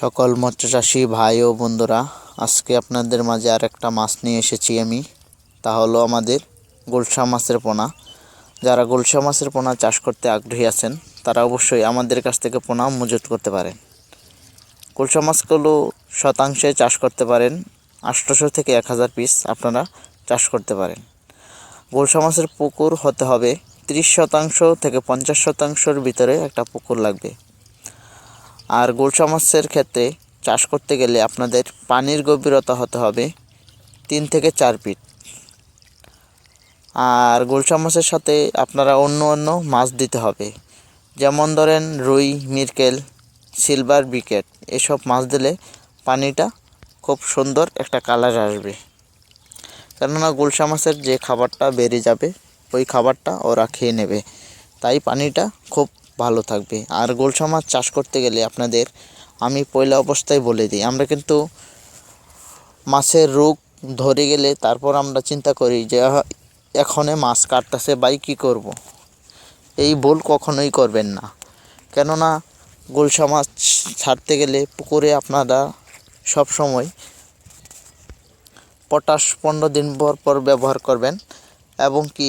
সকল মৎস্য চাষি ভাই ও বন্ধুরা, আজকে আপনাদের মাঝে আর একটা মাছ নিয়ে এসেছি আমি। তা হলো আমাদের গুলশা মাছের পোনা। যারা গুলশা মাছের পোনা চাষ করতে আগ্রহী আছেন, তারা অবশ্যই আমাদের কাছ থেকে পোনা মজুত করতে পারেন। গুলশা মাছগুলো শতাংশে চাষ করতে পারেন, আটশোশো থেকে এক হাজার পিস আপনারা চাষ করতে পারেন। গুলশা মাছের পুকুর হতে হবে ত্রিশ শতাংশ থেকে পঞ্চাশ শতাংশের ভিতরে একটা পুকুর লাগবে। আর গুলশা মাছের ক্ষেত্রে চাষ করতে গেলে আপনাদের পানির গভীরতা হতে হবে তিন থেকে চার ফিট। আর গুলশা মাছের সাথে আপনারা অন্য অন্য মাছ দিতে হবে। যেমন ধরেন রুই, মিরকেল, সিলভার, বিকেট, এসব মাছ দিলে পানিটা খুব সুন্দর একটা কালার আসবে। কেননা গুলশা মাছের যে খাবারটা বেরিয়ে যাবে, ওই খাবারটা ওরা খেয়ে নেবে। তাই পানিটা খুব ভালো থাকবে। আর গোলসা মাছ চাষ করতে গেলে আপনাদের আমি পয়লা অবস্থায় বলে দিই, আমরা কিন্তু মাছের রোগ ধরে গেলে তারপর আমরা চিন্তা করি যে এখনে মাছ কাটতেছে, বাই কী করব। এই ভুল কখনোই করবেন না। কেননা গোলসা মাছ ছাড়তে গেলে পুকুরে আপনারা সব সময় পটাশ পনেরো দিন পর পর ব্যবহার করবেন। এবং কি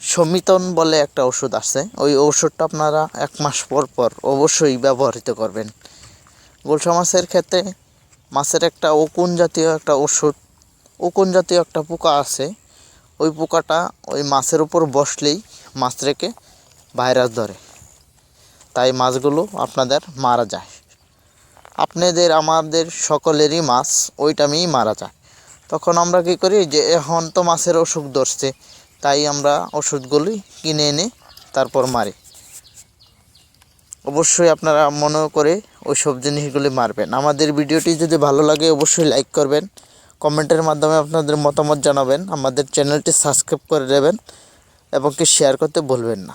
সমিতন বলে একটা ওষুধ আছে। ওই ওষুধটা আপনারা এক মাস পর পর অবশ্যই ব্যবহৃত করবেন। গোলসা মাছের ক্ষেত্রে মাছের একটা উকুন জাতীয় একটা ওষুধ, উকুন জাতীয় একটা পোকা আছে। ওই পোকাটা ওই মাছের উপর বসলেই মাছ রেখে ভাইরাস ধরে। তাই মাছগুলো আপনাদের মারা যায়। আপনাদের, আমাদের সকলেরই মাছ ওই টাইমেই মারা যায়। তখন আমরা কী করি যে, এখন তো মাছের অসুখ ধরছে। তাই আমরা ওষুধগুলি কিনে এনে তারপর মারি। অবশ্যই আপনারা মনে করে ওই সব জিনিসগুলি মারবেন। আমাদের ভিডিওটি যদি ভালো লাগে অবশ্যই লাইক করবেন, কমেন্টের মাধ্যমে আপনাদের মতামত জানাবেন, আমাদের চ্যানেলটি সাবস্ক্রাইব করে দেবেন এবং কি শেয়ার করতে ভুলবেন না।